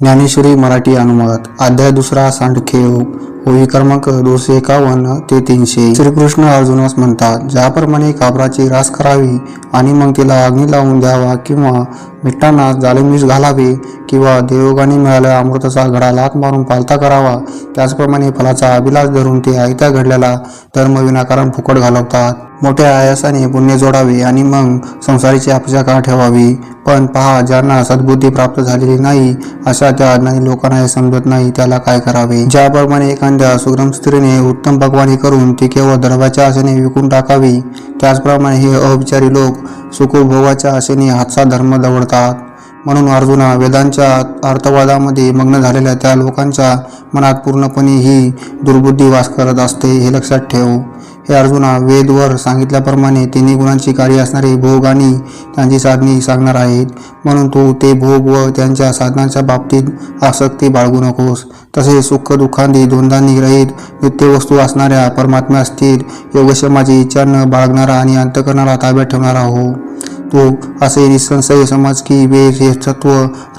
ज्ञानेश्वरी मराठी अनुवाद. अध्याय दुसरा सांडखेव होई क्रमांक दोनशे एकावन्न ते तीनशे. श्रीकृष्ण अर्जुनास म्हणतात ज्याप्रमाणे काबराची रास करावी आणि मग तिला अग्नी लावून द्यावा किंवा मिठांना जाळीमीठ घालावे किंवा देवगाने मिळाल्या अमृताचा घडा लात मारून पालता करावा त्याचप्रमाणे फलाचा अभिलाष धरून ते आयत्या घडल्याला धर्म विनाकारण फुकट घालवतात. मोठ्या आयासाने पुण्य जोडावे आणि मग संसारीची अपेक्षा का ठेवावी? पण पहा ज्यांना सद्बुद्धी प्राप्त झालेली नाही अशा त्या अज्ञानी लोकांना हे समजत नाही त्याला काय करावे? ज्याप्रमाणे एखाद्या सुग्रम स्त्रीने उत्तम पकवानी करून ती केवळ दर्भाच्या आशेने विकून टाकावी त्याचप्रमाणे हे अविचारी लोक सुखभोगाच्या आशेने हातचा धर्म दवडतात. म्हणून अर्जुना वेदांच्या अर्थवादामध्ये मग्न झालेल्या त्या लोकांच्या मनात पूर्णपणे ही दुर्बुद्धी वास करत असते हे लक्षात ठेव. हे अर्जुना वेदवर सांगितल्याप्रमाणे तिन्ही गुणांची कार्य असणारे भोग आणि त्यांची साधने सांगणार आहेत. म्हणून तू ते भोग व त्यांच्या साधनांच्या बाबतीत आसक्ती बाळगू नकोस. तसेच सुख दुःखांनी द्वंद्वांनी रहित नित्यवस्तू असणाऱ्या परमात्म्या स्थिर योगक्षमाची इच्छा न बाळगणारा आणि अंतकरणाला ताब्यात ठेवणारा हो. तो असे निसंशय समाज की वेद हे सत्व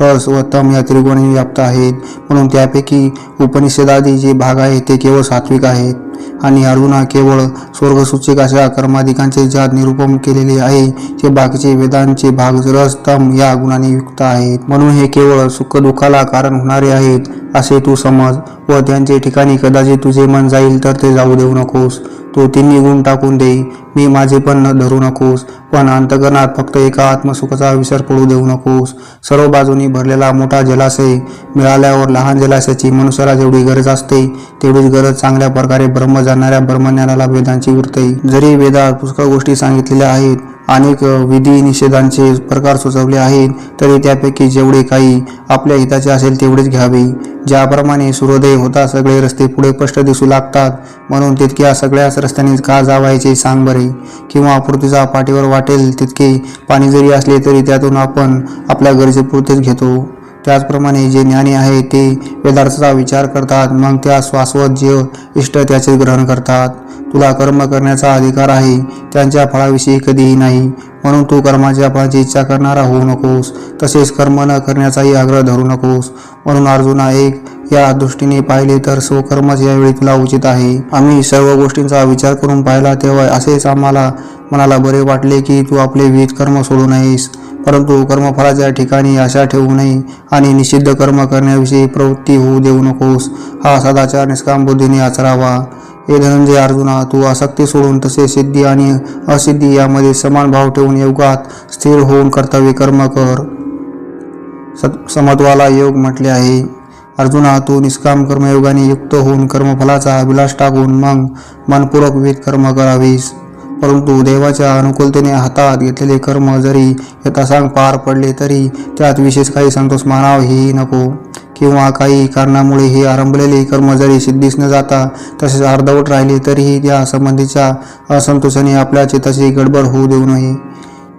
रस व तम या त्रिगुणी व्याप्त आहेत. म्हणून त्यापैकी उपनिषदादी जे भाग आहेत ते केवळ सात्विक आहेत. आणि अर्जुना केवळ स्वर्गसूचक अशा कर्माधिकांचे ज्यात निरूपण केलेले आहे ते बाकीचे वेदांचे भाग रसतम या गुणाने युक्त आहेत. म्हणून हे केवळ सुखदुःखाला कारण होणारे आहेत असे तू समज व त्यांचे ठिकाणी कदाचित तुझे मन जाईल तर ते जाऊ देऊ नकोस. तू तिन्ही गुण टाकून दे मी माझे पण न धरू नकोस पण अंतकरणात फक्त एका आत्मसुखाचा विसर पडू देऊ नकोस. सर्व बाजूनी भरलेला मोठा जलाशय मिळाल्यावर लहान जलाशयाची मनुष्याला जेवढी गरज असते तेवढीच गरज चांगल्या प्रकारे ब्रह्म जाणाऱ्या ब्रह्मज्ञानाला वेदांची वृत्तही जरी वेदात पुष्कळ गोष्टी सांगितलेल्या आहेत अनेक विधी निषेधांचे प्रकार सुचवले आहेत तरी त्यापैकी जेवढे काही आपल्या हिताचे असेल तेवढेच घ्यावे. ज्याप्रमाणे सूर्योदय होता सगळे रस्ते पुढे स्पष्ट दिसू लागतात म्हणून तितक्या सगळ्याच रस्त्याने का जावायचे सांग बरे? किंवा पृथ्वीचा पाठीवर वाटेल तितके पाणी जरी असले तरी त्यातून आपण आपल्या गरजेपुरतेच घेतो. त्याचप्रमाणे जे ज्ञानी आहे ते वेदार्थाचा विचार करतात मग त्या श्वासवत जे इष्ट त्याचे ग्रहण करतात. तुला कर्म करण्याचा अधिकार आहे त्यांच्या फळाविषयी कधीही नाही. म्हणून तू कर्माच्या फळाची इच्छा करणारा होऊ नकोस. तसेच कर्म न करण्याचाही आग्रह धरू नकोस. म्हणून अर्जुना एक या दृष्टीने पाहिले तर स्वकर्मच यावेळी तुला उचित आहे. आम्ही सर्व गोष्टींचा विचार करून पाहिला तेव्हा असेच आम्हाला मनाला बरे वाटले की तू आपले विविध कर्म सोडू नयेस. परंतु कर्मफळाच्या ठिकाणी आशा ठेवू नये आणि निषिद्ध कर्म करण्याविषयी प्रवृत्ती होऊ देऊ नकोस. हा सदाचार निष्काम बुद्धीने आचरावा. हे धनंजय अर्जुना तू आसक्ती सोडून तसे सिद्धी आणि असिद्धी यामध्ये समान भाव ठेवून योगात स्थिर होऊन कर्तव्य कर्म कर. सत समत्वाला योग म्हटले आहे. अर्जुना तू निष्काम कर्मयोगाने युक्त होऊन कर्मफलाचा अभिलाष टाकून मग मनपूर्वक विविध कर्म करावीस. परंतु देवाच्या अनुकूलतेने हातात घेतलेले कर्म जरी यथासांग पार पडले तरी त्यात विशेष काही संतोष मानावही नको. किंवा काही कारणामुळे हे आरंभलेले कर्म जरी सिद्धीस न जाता तसेच अर्धवट राहिले तरीही त्या संबंधीच्या असंतोषाने आपल्या चेताशी गडबड होऊ देऊ नये.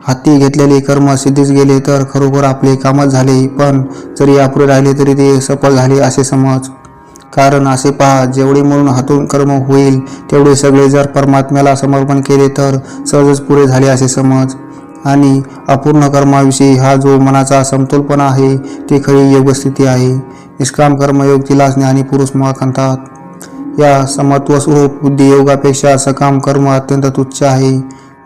हाती घेतलेले कर्म सिद्धीस गेले तर खरोखर आपले कामच झाले पण जरी अपुरे राहिले तरी ते सफल झाले असे समज. कारण असे पहा जेवढे म्हणून हातून कर्म होईल तेवढे सगळे जर परमात्म्याला समर्पण केले तर सहजच पुरे झाले असे समज. आणि अपूर्ण कर्माविषयी हा जो मनाचा समतोलपणा आहे ती खरी योगस्थिती आहे. निष्काम कर्मयोग तिला ज्ञानी पुरुष म्हणतात या समत्व स्वरूप बुद्धियोगापेक्षा सकाम कर्म अत्यंत तुच्छ आहे.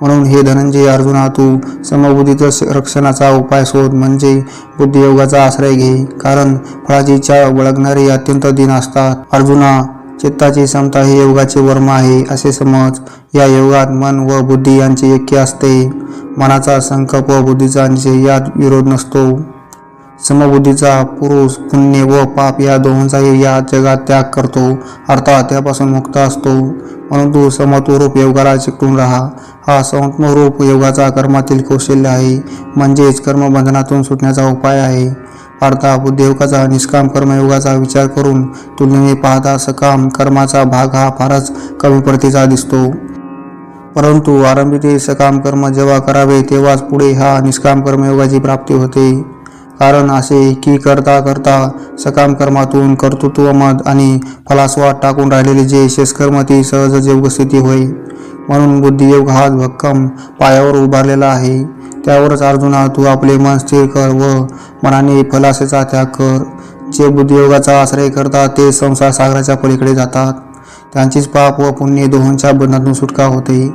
म्हणून हे धनंजय अर्जुना तू समबुद्धीचं रक्षणाचा उपाय शोध म्हणजे बुद्धियोगाचा आश्रय घे. कारण फळाची इच्छा वळगणारे अत्यंत दिन असतात. अर्जुना चित्ताची समता हे योगाचे वर्म आहे असे समज. या योगात मन व बुद्धी यांचे ऐक्य असते. मनाचा संकल्प व बुद्धीचा निश्चय यात विरोध नसतो. समबुद्धीचा पुरुष पुण्य व पाप या दोहोंचाही या जगात त्याग करतो. अर्थात त्यापासून मुक्त असतो. परंतु समत्वरूप योगाला चिकटून राहा. हा समत्वरूप योगाचा कर्मातील कौशल्य आहे. म्हणजेच कर्मबंधनातून सुटण्याचा उपाय आहे. अर्थात बुद्धियोगाचा निष्काम कर्मयोगाचा विचार करून तुलनेने पाहता सकाम कर्माचा भाग हा फारच कमी प्रतीचा दिसतो. परंतु आरंभी ते सकाम कर्म जेव्हा करावे तेव्हाच पुढे हा निष्काम कर्मयोगाची प्राप्ती होते. कारण असे की करता करता सकाम कर्मातून कर्तृत्वमद आणि फलास्वाद टाकून राहिलेले जे शेषकर्म ती सहज योगस्थिती होय. म्हणून बुद्धियोग हा भक्कम पायावर उभारलेला आहे. त्यावरच अर्जुना तू आपले मन स्थिर कर व मनाने फलासेचा त्याग कर. जे बुद्धियोगाचा आश्रय करतात ते संसार सागराच्या पलीकडे जातात. त्यांचीच पाप व पुण्य दोहोंच्या बंधनातून सुटका होते.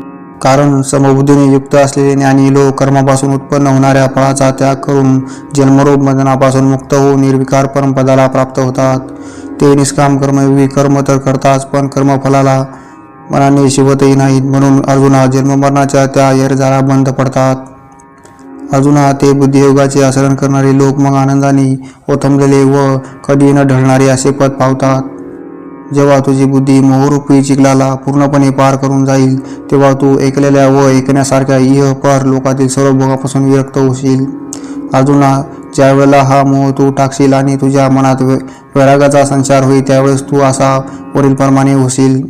कारण समबुद्धीने युक्त असलेले ज्ञानी लोक कर्मापासून उत्पन्न होणाऱ्या फळाचा त्याग करून जन्मरूप बंधनापासून मुक्त होऊन निर्विकार परमपदाला प्राप्त होतात. ते निष्काम कर्म विकर्म तर करतात पण कर्मफलाला मनाने शिवतही नाहीत म्हणून अर्जुना जन्ममरणाच्या त्या येरजाळा बंद पडतात. अर्जुना ते बुद्धियोगाचे आचरण करणारे लोक मग आनंदाने ओथंबलेले व कधी न ढळणारे असे पद पावतात. जेव्हा तुझी बुद्धी मोहरूपी चिखलाला पूर्णपणे पार करून जाईल तेव्हा तू ऐकलेल्या व ऐकण्यासारख्या इह पर लोकातील सर्व भोगापासून विरक्त होशील. अर्जुना ज्यावेळेला हा मोह तू टाकशील आणि तुझ्या मनात वैरागाचा संचार होईल त्यावेळेस तू असा वरीलप्रमाणे होशील.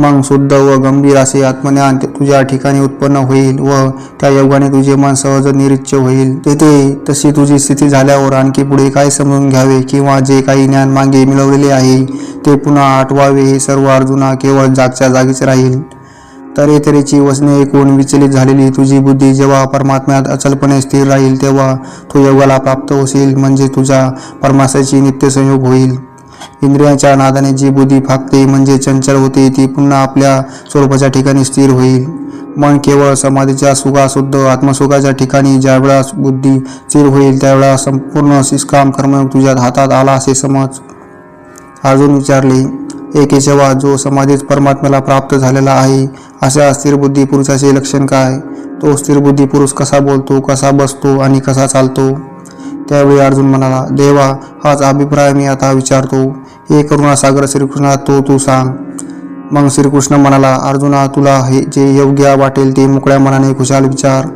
मग शुद्ध व गंभीर असे आत्मज्ञान तुझ्या ठिकाणी उत्पन्न होईल व त्या योगाने तुझे मन सहज निरीच्छ होईल. तेथे तशी तुझी स्थिती झाल्यावर आणखी पुढे काय समजून घ्यावे किंवा जे काही ज्ञान मागे मिळवलेले आहे ते पुन्हा आठवावे हे सर्व अर्जुना केवळ जागच्या जागीच राहील. तऱ्हेतऱ्हेची वसने ऐकून विचलित झालेली तुझी बुद्धी जेव्हा परमात्म्यात अचलपणे स्थिर राहील तेव्हा तो योगाला प्राप्त होशील म्हणजे तुझ्या परमाशाची नित्य संयोग होईल. इंद्रियांच्या नादाने जी बुद्धी फाकते म्हणजे चंचल होते ती पुन्हा आपल्या स्वरूपाच्या ठिकाणी स्थिर होईल. मन केवळ समाधीच्या सुखाशुद्ध आत्मसुखाच्या ठिकाणी ज्यावेळा बुद्धी स्थिर होईल त्यावेळा संपूर्ण निष्काम कर्म तुझ्या हातात आला असे समज. अर्जुन विचारले एकेशवा जो समाधीत परमात्म्याला प्राप्त झालेला आहे अशा स्थिर बुद्धी पुरुषाचे लक्षण काय? तो स्थिर बुद्धी पुरुष कसा बोलतो कसा बसतो आणि कसा चालतो? त्यावेळी अर्जुन म्हणाला देवा हाच अभिप्राय मी आता विचारतो. हे करुणा सागर श्रीकृष्णा तो तू सांग. मग श्रीकृष्ण म्हणाला अर्जुना तुला हे जे योग्य वाटेल ते मोकळ्या मनाने खुशाल विचार.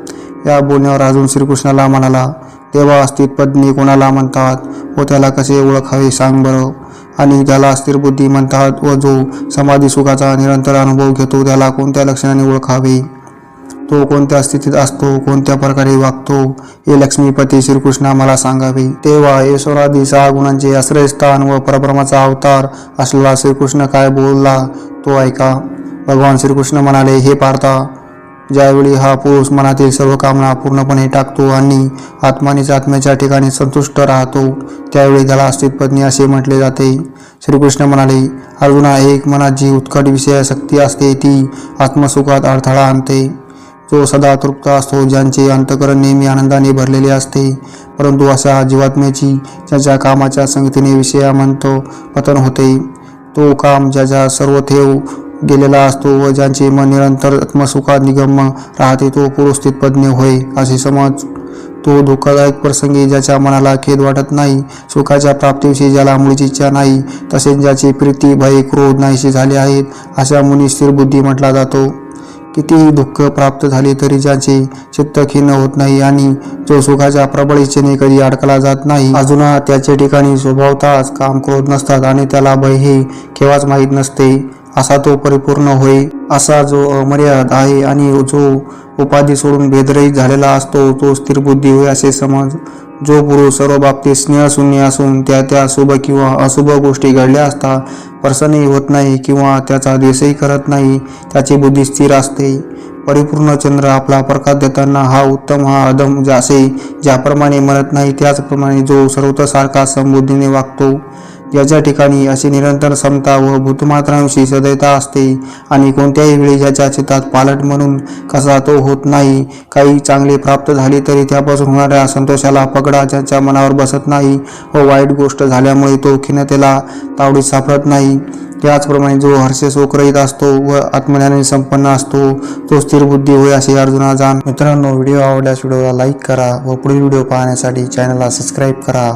या बोलण्यावर अर्जुन श्रीकृष्णाला म्हणाला देवा अस्तित पत्नी कोणाला म्हणतात व त्याला कसे ओळखावे सांग बरं. आणि त्याला स्थिर बुद्धी म्हणतात व जो समाधी सुखाचा निरंतर अनुभव घेतो त्याला कोणत्या लक्षणाने ओळखावे? तो कोणत्या स्थितीत असतो कोणत्या प्रकारे वागतो हे लक्ष्मीपती श्रीकृष्णा मला सांगावे. तेव्हा ईश्वरादी सहा गुणांचे आश्रयस्थान व परब्रह्माचा अवतार असलेला श्रीकृष्ण काय बोलला तो ऐका. भगवान श्रीकृष्ण म्हणाले हे पार्था ज्यावेळी हा पुरुष मनातील सर्व कामना पूर्णपणे टाकतो आणि आत्मानेच आत्म्याच्या ठिकाणी संतुष्ट राहतो त्यावेळी त्याला अस्तित्वज्ञ असे म्हटले जाते. श्रीकृष्ण म्हणाले अर्जुना एक मनात जी उत्कट विषय शक्ती असते ती आत्मसुखात अडथळा आणते. जो सदा तृप्त असतो ज्यांचे अंतकरण नेहमी आनंदाने भरलेले असते. परंतु अशा जीवात्म्याची ज्याच्या कामाच्या संगतीने विषया म्हणतो पतन होते तो काम ज्याच्या सर्व ठेव गेलेला असतो व ज्यांचे मन निरंतर आत्मसुखात निगम राहते तो पुरुष तितपज्ञ होय असे समज. तो धोकादायक प्रसंगी ज्याच्या मनाला खेद वाटत नाही सुखाच्या प्राप्तीविषयी ज्याला मुळीच इच्छा नाही तसेच ज्याची प्रीती भय क्रोध नाहीशी झाले आहेत अशा मुनी स्थिर बुद्धी म्हटला जातो. कितीही दुःख प्राप्त झाले तरी ज्याचे चित्त खिन्न होत नाही आणि जो सुखाच्या प्रबळ इच्छेने कधी अडकला जात नाही. अजूनहा त्याच्या ठिकाणी स्वभावताच काम क्रोध नसतात आणि त्याला भय हे केव्हाच माहीत नसते. असा तो परिपूर्ण होय असा जो अमर्याद आहे आणि जो उपाधी सोडून भेदरहित झालेला असतो तो स्थिर बुद्धी होय असे समज. जो पुरुष सर्व बाबतीत स्नेहशून्य असून त्या त्या शुभ किंवा अशुभ गोष्टी घडल्या असता प्रसन्नही होत नाही किंवा त्याचा देशही करत नाही त्याची बुद्धी स्थिर असते. परिपूर्ण चंद्र आपला प्रकाश देताना हा उत्तम हा अदम असे ज्याप्रमाणे म्हणत नाही त्याचप्रमाणे जो सर्वत्र सारखा समबुद्धीने वागतो. ज्याच्या ठिकाणी अशी निरंतर समता व भूतमात्रांशी सदैता असते. आणि कोणत्याही वेळी ज्याच्या चितात पालट म्हणून कसा तो होत नाही काही चांगले प्राप्त झाले तरी त्यापासून होणाऱ्या संतोषाला पगडा ज्याच्या मनावर बसत नाही व वाईट गोष्ट झाल्यामुळे तो खिन्नतेला तावडीत सापडत नाही. त्याचप्रमाणे जो हर्ष असतो व आत्मज्ञानाने संपन्न असतो तो स्थिर बुद्धी होय असे अर्जुना जाण. मित्रांनो व्हिडिओ आवडल्यास व्हिडिओला लाईक करा व पुढील व्हिडिओ पाहण्यासाठी चॅनलला सबस्क्राईब करा.